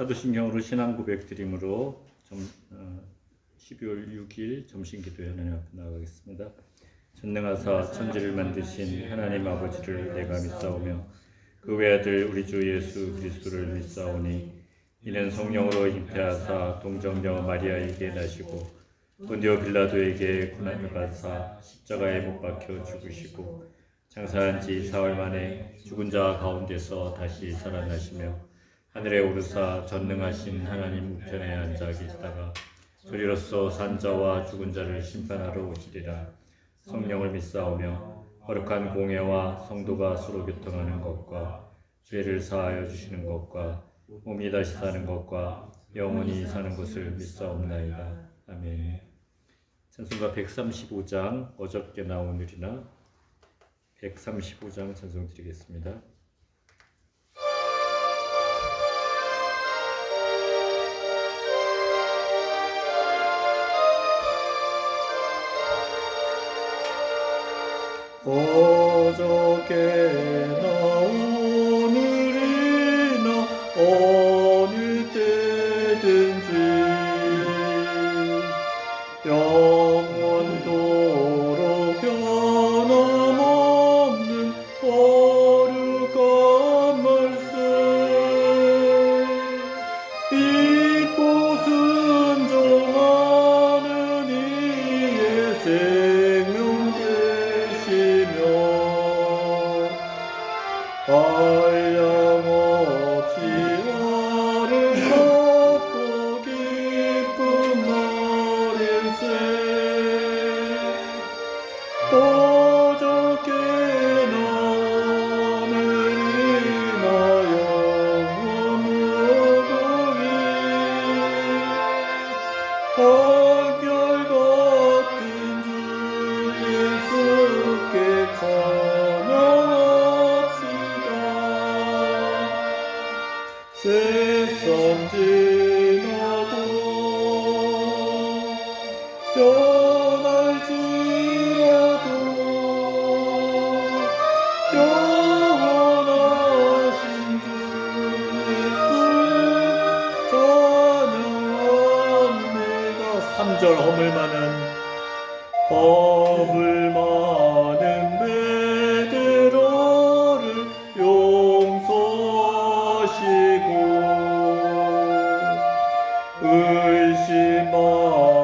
사도신경으로 신앙 고백 드림으로 점, 어, 12월 6일 점심 기도회 하나님 앞에 나가겠습니다. 전능하사 천지를 만드신 하나님 아버지를 내가 믿사오며 그 외아들 우리 주 예수 그리스도를 믿사오니 이는 성령으로 잉태하사 동정녀 마리아에게 나시고 본디오 빌라도에게 고난을 받사 십자가에 못 박혀 죽으시고 장사한 지 사흘 만에 죽은 자 가운데서 다시 살아나시며 하늘에 오르사 전능하신 하나님 우편에 앉아 계시다가 저리로서 산자와 죽은 자를 심판하러 오시리라. 성령을 믿사오며 거룩한 공예와 성도가 서로 교통하는 것과 죄를 사하여 주시는 것과 몸이 다시 사는 것과 영원히 사는 것을 믿사옵나이다. 아멘. 찬송가 135장 어저께 나 오늘이나 135장 찬송 드리겠습니다. 어저께나 오늘이나 어느 때든지 영원토 의심 많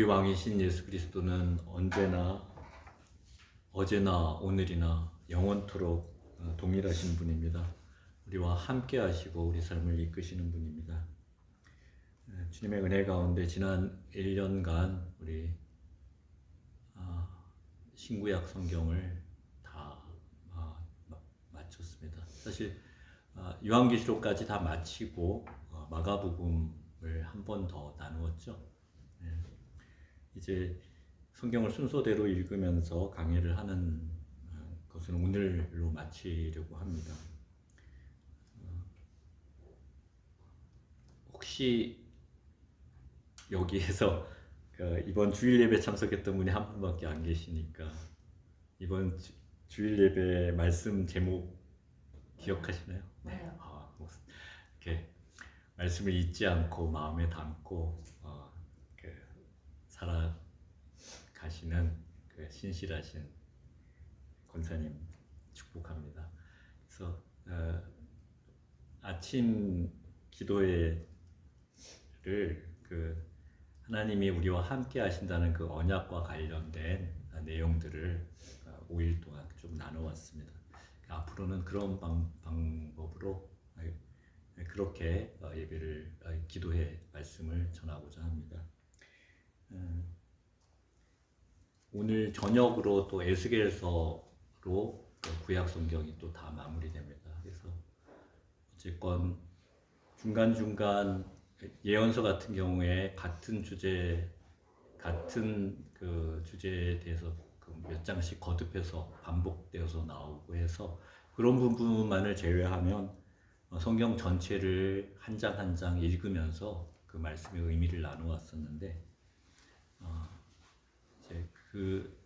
왕이신 예수 그리스도는 언제나 어제나 오늘이나 영원토록 어, 동일하신 분입니다. 우리와 함께 하시고 우리 삶을 이끄시는 분입니다. 에, 주님의 은혜 가운데 지난 1년간 우리 아, 신구약 성경을 다 아, 마- 마쳤습니다. 사실 아, 요한계시록까지 다 마치고 어, 마가복음을 한 번 더 나누었죠. 예. 이제 성경을 순서대로 읽으면서 강의를 하는 어, 것은 오늘로 마치려고 합니다. 어, 혹시 여기에서 그 이번 주일 예배 참석했던 분이 한 분밖에 안 계시니까 이번 주, 주일 예배 말씀 제목 기억하시나요? 네. 아, 뭐, 이렇게 말씀을 잊지 않고 마음에 담고 어, 그 살아가시는 그 신실하신 권사님 축복합니다. 그래서 어, 아침 기도회를 그 하나님이 우리와 함께 하신다는 그 언약과 관련된 어, 내용들을 어, 5일 동안 좀 나눠왔습니다. 앞으로는 그런 방, 방법으로 어, 그렇게 어, 예배를 어, 기도회 말씀을 전하고자 합니다. 음, 오늘 저녁으로 또 에스겔서로 또 구약 성경이 또 다 마무리됩니다. 그래서 어쨌건 중간 중간 예언서 같은 경우에 같은 주제 같은 그 주제에 대해서 그몇 장씩 거듭해서 반복되어서 나오고 해서 그런 부분만을 제외하면 어, 성경 전체를 한장 한 장 읽으면서 그 말씀의 의미를 나누었었는데 어, 이제 그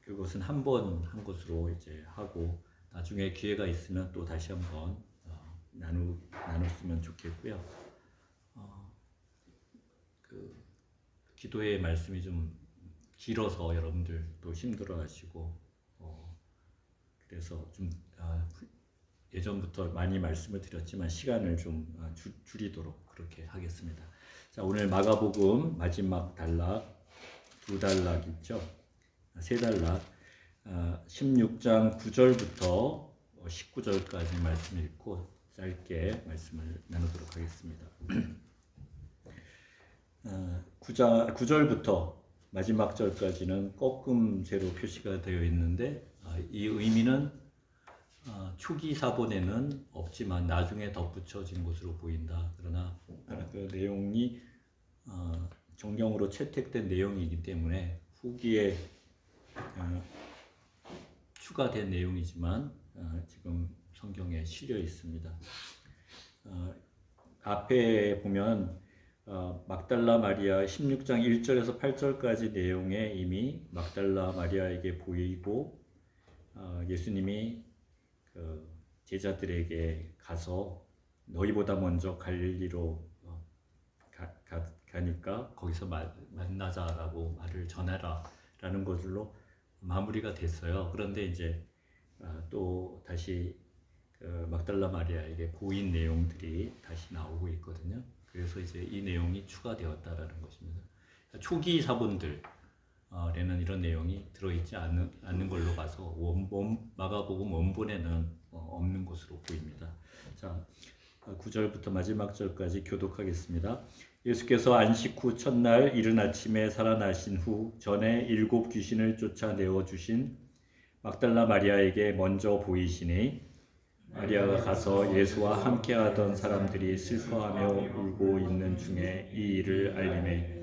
그것은 한 번 한 것으로 이제 하고 나중에 기회가 있으면 또 다시 한번 어, 나누 나눴으면 좋겠고요. 어, 그 기도의 말씀이 좀 길어서 여러분들도 힘들어하시고 어, 그래서 좀 아, 예전부터 많이 말씀을 드렸지만 시간을 좀 아, 주, 줄이도록 그렇게 하겠습니다. 자 오늘 마가복음 마지막 단락 두 단락 있죠? 아, 세 단락 아, 16장 9절부터 19절까지 말씀 읽고 짧게 말씀을 나누도록 하겠습니다. 아, 9자, 9절부터 마지막 절까지는 꺾음새로 표시가 되어 있는데 아, 이 의미는 아, 초기 사본에는 없지만 나중에 덧붙여진 것으로 보인다. 그러나 그 내용이 어, 정경으로 채택된 내용이기 때문에 후기에 어, 추가된 내용이지만 어, 지금 성경에 실려 있습니다. 어, 앞에 보면 어, 막달라 마리아 16장 1절에서 8절까지 내용에 이미 막달라 마리아에게 보이고 어, 예수님이 그 제자들에게 가서 너희보다 먼저 갈릴리로 어, 가, 가, 가니까 거기서 마, 만나자라고 말을 전해라라는 것으로 마무리가 됐어요. 그런데 이제 어, 또 다시 그 막달라 마리아에게 보인 내용들이 다시 나오고 있거든요. 그래서 이제 이 내용이 추가되었다라는 것입니다. 초기 사본들 에는 이런 내용이 들어있지 않는, 않는 걸로 봐서 원, 원, 마가복음 원본에는 어, 없는 것으로 보입니다. 자, 9절부터 마지막 절까지 교독하겠습니다. 예수께서 안식 후 첫날 이른 아침에 살아나신 후 전에 일곱 귀신을 쫓아내어 주신 막달라 마리아에게 먼저 보이시니 마리아가 가서 예수와 함께하던 사람들이 슬퍼하며 울고 있는 중에 이 일을 알림해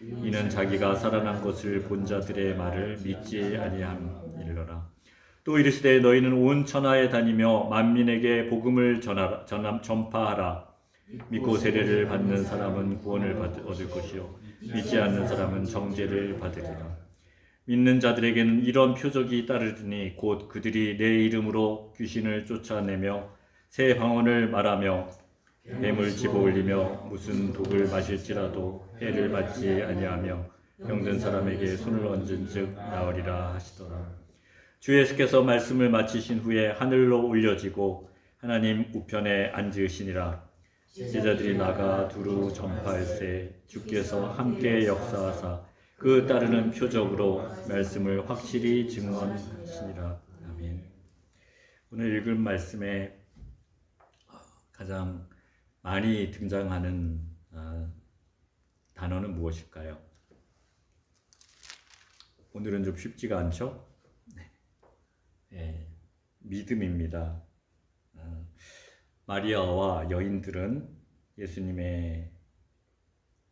이는 자기가 살아난 것을 본 자들의 말을 믿지 아니함이러라. 또 이르시되 너희는 온 천하에 다니며 만민에게 복음을 전하라, 전함, 전파하라. 믿고 세례를 받는 사람은 구원을 받, 얻을 것이요 믿지 않는 사람은 정죄를 받으리라. 믿는 자들에게는 이런 표적이 따르리니 곧 그들이 내 이름으로 귀신을 쫓아내며 새 방언을 말하며 뱀을 집어 올리며 무슨 독을 마실지라도 해를 받지 아니하며 병든 사람에게 손을 얹은 즉 나으리라 하시더라. 주 예수께서 말씀을 마치신 후에 하늘로 올려지고 하나님 우편에 앉으시니라. 제자들이 나가 두루 전파할세 주께서 함께 역사하사 그 따르는 표적으로 말씀을 확실히 증언하시니라. 아멘. 오늘 읽은 말씀에 가장 많이 등장하는 아, 단어는 무엇일까요? 오늘은 좀 쉽지가 않죠? 네. 예, 믿음입니다. 아, 마리아와 여인들은 예수님의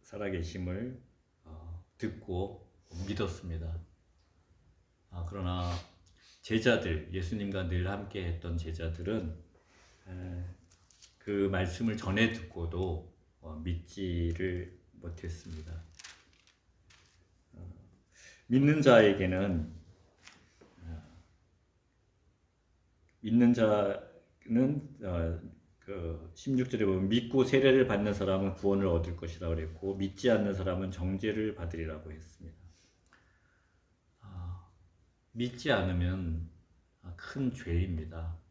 살아계심을 어, 듣고 믿었습니다. 아, 그러나 제자들, 예수님과 늘 함께 했던 제자들은 에, 그 말씀을 전해 듣고도 어, 믿지를 못했습니다. 어, 믿는 자에게는 어, 믿는 자는 어, 그 16절에 보면 믿고 세례를 받는 사람은 구원을 얻을 것이라 그랬고 믿지 않는 사람은 정죄를 받으리라고 했습니다. 아, 믿지 않으면 아, 큰 죄입니다.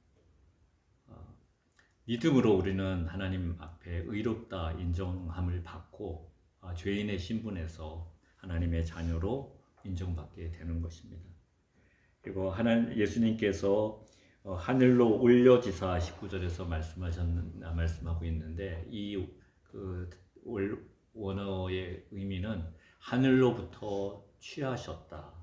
아, 믿음으로 우리는 하나님 앞에 의롭다 인정함을 받고 아, 죄인의 신분에서 하나님의 자녀로 인정받게 되는 것입니다. 그리고 하나님 예수님께서 어, 하늘로 올려지사 19절에서 말씀하셨는 아, 말씀하고 있는데 이 그 원어의 의미는 하늘로부터 취하셨다.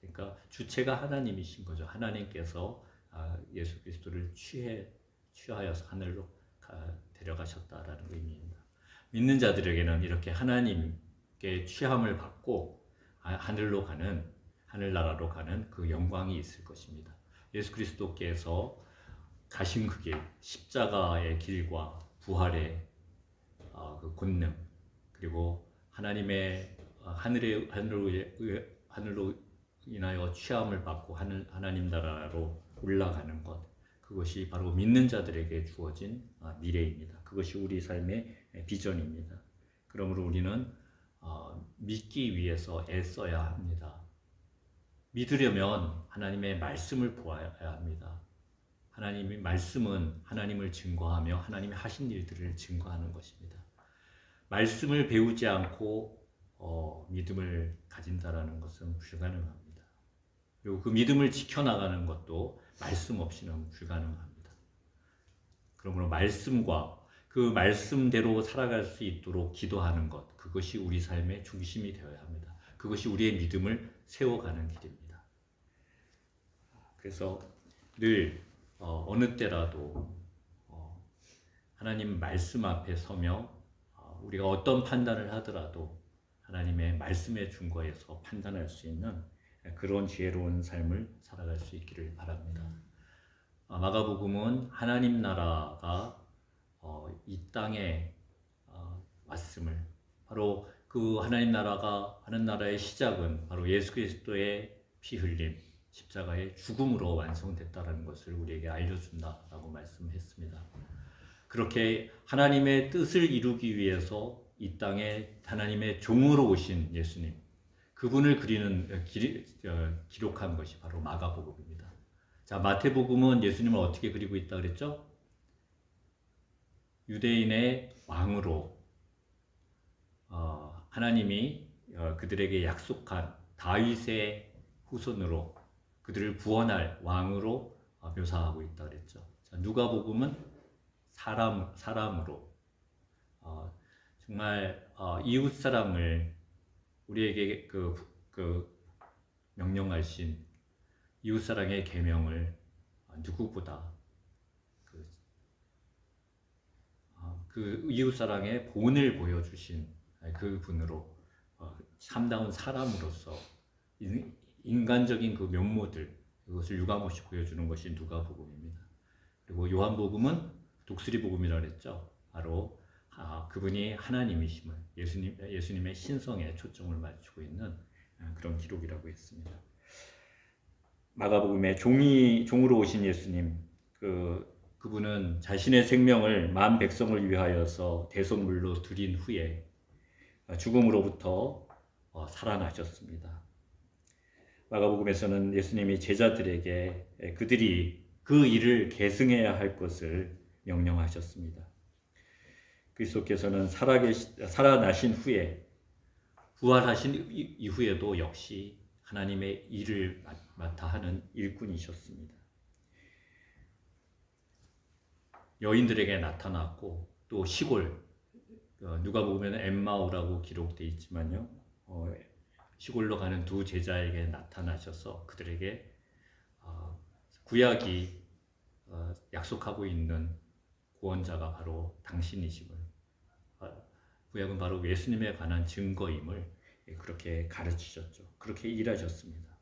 그러니까 주체가 하나님이신 거죠. 하나님께서 아, 예수 그리스도를 취해 취하여서 하늘로 가, 데려가셨다라는 의미입니다. 믿는 자들에게는 이렇게 하나님께 취함을 받고 아, 하늘로 가는 하늘나라로 가는 그 영광이 있을 것입니다. 예수 그리스도께서 가신 그 길, 십자가의 길과 부활의 어, 그 권능 그리고 하나님의 어, 하늘의 하늘로 의- 하늘로 인하여 취함을 받고 하늘 하나님 나라로 올라가는 것 그것이 바로 믿는 자들에게 주어진 아, 미래입니다. 그것이 우리 삶의 비전입니다. 그러므로 우리는 어, 믿기 위해서 애써야 합니다. 믿으려면 하나님의 말씀을 보아야 합니다. 하나님의 말씀은 하나님을 증거하며 하나님이 하신 일들을 증거하는 것입니다. 말씀을 배우지 않고 어, 믿음을 가진다라는 것은 불가능합니다. 그리고 그 믿음을 지켜나가는 것도 말씀 없이는 불가능합니다. 그러므로 말씀과 그 말씀대로 살아갈 수 있도록 기도하는 것, 그것이 우리 삶의 중심이 되어야 합니다. 그것이 우리의 믿음을 세워가는 길입니다. 그래서 늘 어, 느 때라도 어, 하나님 말씀 앞에 서며 어, 우리가 어떤 판단을 하더라도 하나님의 말씀의 준거에서 판단할 수 있는 그런 지혜로운 삶을 살아갈 수 있기를 바랍니다. 아, 마가복음은 하나님 나라가 어, 이 땅에 어, 왔음을 바로 그 하나님 나라가 하는 나라의 시작은 바로 예수 그리스도의 피 흘림 십자가의 죽음으로 완성됐다라는 것을 우리에게 알려준다라고 말씀했습니다. 그렇게 하나님의 뜻을 이루기 위해서 이 땅에 하나님의 종으로 오신 예수님 그분을 그리는 기, 기록한 것이 바로 마가복음입니다. 자 마태복음은 예수님을 어떻게 그리고 있다 그랬죠? 유대인의 왕으로 어, 하나님이 어, 그들에게 약속한 다윗의 후손으로 그들을 구원할 왕으로 어, 묘사하고 있다 그랬죠. 자, 누가복음은 사람 사람으로 어, 정말 어, 이웃 사랑을 우리에게 그, 그 명령하신 이웃 사랑의 계명을 누구보다 그, 어, 그 이웃 사랑의 본을 보여주신 그 분으로 어, 참다운 사람으로서 인- 인간적인 그 면모들 그것을 유감없이 보여주는 것이 누가복음입니다. 그리고 요한복음은 독수리 복음이라 그랬죠. 바로 아, 그분이 하나님이심을 예수님 예수님의 신성에 초점을 맞추고 있는 아, 그런 기록이라고 했습니다. 마가복음에 종이 종으로 오신 예수님 그 그분은 자신의 생명을 만 백성을 위하여서 대속물로 드린 후에 죽음으로부터 어, 살아나셨습니다. 마가복음에서는 예수님이 제자들에게 그들이 그 일을 계승해야 할 것을 명령하셨습니다. 그리스도께서는 살아계시, 살아나신 후에 부활하신 이- 이후에도 역시 하나님의 일을 맡- 맡아 하는 일꾼이셨습니다. 여인들에게 나타났고 또 시골 어, 누가 보면 엠마오라고 기록되어 있지만요. 어, 시골로 가는 두 제자에게 나타나셔서 그들에게 어, 구약이 어, 약속하고 있는 구원자가 바로 당신이심을 어, 구약은 바로 예수님에 관한 증거임을 그렇게 가르치셨죠. 그렇게 일하셨습니다.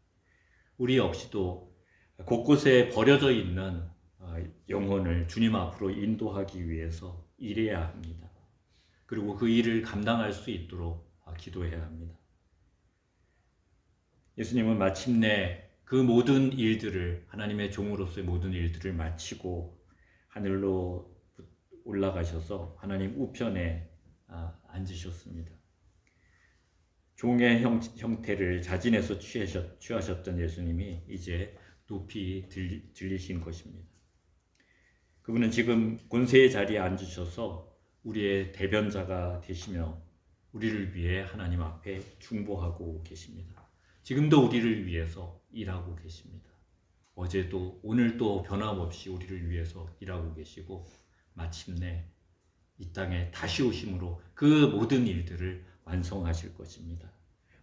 우리 역시도 곳곳에 버려져 있는 어, 영혼을 주님 앞으로 인도하기 위해서 일해야 합니다. 그리고 그 일을 감당할 수 있도록 아, 기도해야 합니다. 예수님은 마침내 그 모든 일들을 하나님의 종으로서의 모든 일들을 마치고 하늘로 올라가셔서 하나님 우편에 아, 앉으셨습니다. 종의 형, 형태를 자진해서 취하셨, 취하셨던 예수님이 이제 높이 들리, 들리신 것입니다. 그분은 지금 권세의 자리에 앉으셔서 우리의 대변자가 되시며 우리를 위해 하나님 앞에 중보하고 계십니다. 지금도 우리를 위해서 일하고 계십니다. 어제도 오늘도 변함없이 우리를 위해서 일하고 계시고 마침내 이 땅에 다시 오심으로 그 모든 일들을 완성하실 것입니다.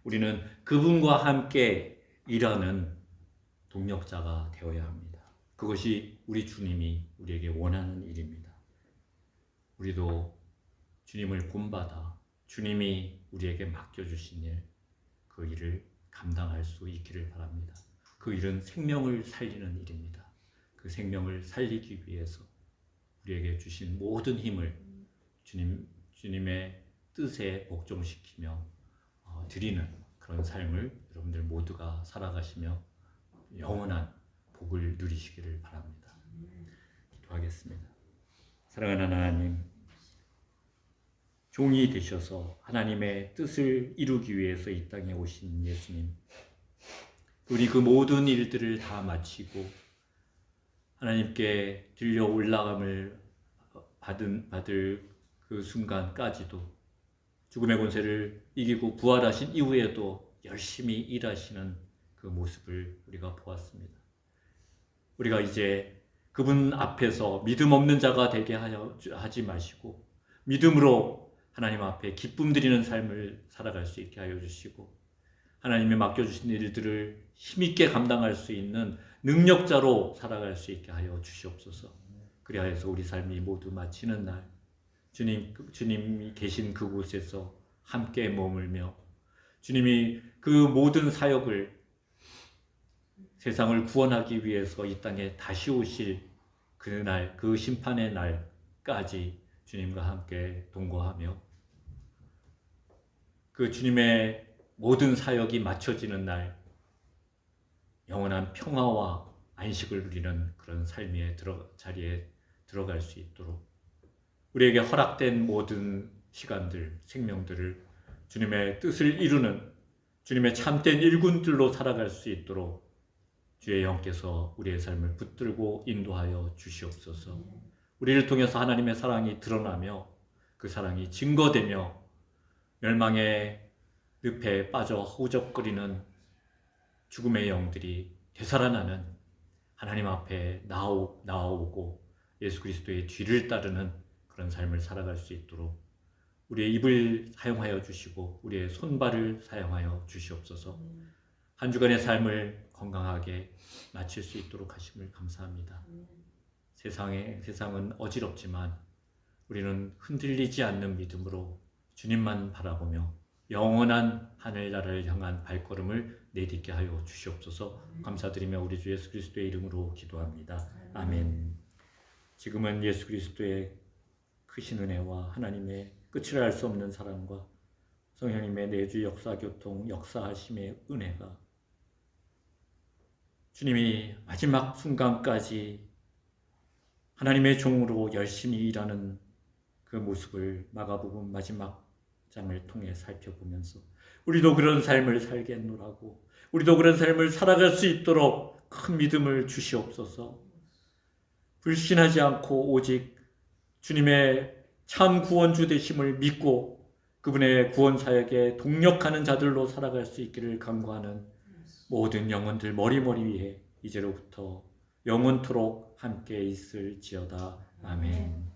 우리는 그분과 함께 일하는 동력자가 되어야 합니다. 그것이 우리 주님이 우리에게 원하는 일입니다. 우리도 주님을 본받아 주님이 우리에게 맡겨주신 일, 그 일을 감당할 수 있기를 바랍니다. 그 일은 생명을 살리는 일입니다. 그 생명을 살리기 위해서 우리에게 주신 모든 힘을 주님, 주님의 뜻에 복종시키며 어, 드리는 그런 삶을 여러분들 모두가 살아가시며 영원한 복을 누리시기를 바랍니다. 기도하겠습니다. 사랑하는 하나님, 종이 되셔서 하나님의 뜻을 이루기 위해서 이 땅에 오신 예수님, 우리 그 모든 일들을 다 마치고 하나님께 들려 올라감을 받은 받을 그 순간까지도 죽음의 권세를 이기고 부활하신 이후에도 열심히 일하시는 그 모습을 우리가 보았습니다. 우리가 이제 그분 앞에서 믿음 없는 자가 되게 하지 마시고 믿음으로 하나님 앞에 기쁨 드리는 삶을 살아갈 수 있게 하여 주시고 하나님이 맡겨주신 일들을 힘있게 감당할 수 있는 능력자로 살아갈 수 있게 하여 주시옵소서. 그리하여서 우리 삶이 모두 마치는 날 주님 주님이 계신 그곳에서 함께 머물며 주님이 그 모든 사역을 세상을 구원하기 위해서 이 땅에 다시 오실 그날 그 심판의 날까지 주님과 함께 동거하며 그 주님의 모든 사역이 마쳐지는 날 영원한 평화와 안식을 누리는 그런 삶의 들어, 자리에 들어갈 수 있도록 우리에게 허락된 모든 시간들, 생명들을 주님의 뜻을 이루는 주님의 참된 일꾼들로 살아갈 수 있도록 주의 영께서 우리의 삶을 붙들고 인도하여 주시옵소서. 우리를 통해서 하나님의 사랑이 드러나며 그 사랑이 증거되며 멸망의 늪에 빠져 허우적거리는 죽음의 영들이 되살아나는 하나님 앞에 나오, 나오고 예수 그리스도의 뒤를 따르는 그런 삶을 살아갈 수 있도록 우리의 입을 사용하여 주시고 우리의 손발을 사용하여 주시옵소서. 한 주간의 삶을 건강하게 마칠 수 있도록 하심을 감사합니다. 세상에 세상은 어지럽지만 우리는 흔들리지 않는 믿음으로 주님만 바라보며 영원한 하늘나라를 향한 발걸음을 내딛게 하여 주시옵소서. 감사드리며 우리 주 예수 그리스도의 이름으로 기도합니다. 아멘. 지금은 예수 그리스도의 크신 은혜와 하나님의 끝을 알 수 없는 사랑과 성령님의 내주 역사 교통 역사하심의 은혜가 주님이 마지막 순간까지 하나님의 종으로 열심히 일하는 그 모습을 마가복음 마지막 장을 통해 살펴보면서 우리도 그런 삶을 살겠노라고 우리도 그런 삶을 살아갈 수 있도록 큰 믿음을 주시옵소서. 불신하지 않고 오직 주님의 참 구원주 되심을 믿고 그분의 구원 사역에 동력하는 자들로 살아갈 수 있기를 간구하는 모든 영혼들 머리머리 위에 이제로부터 영원토록 함께 있을지어다. 아멘.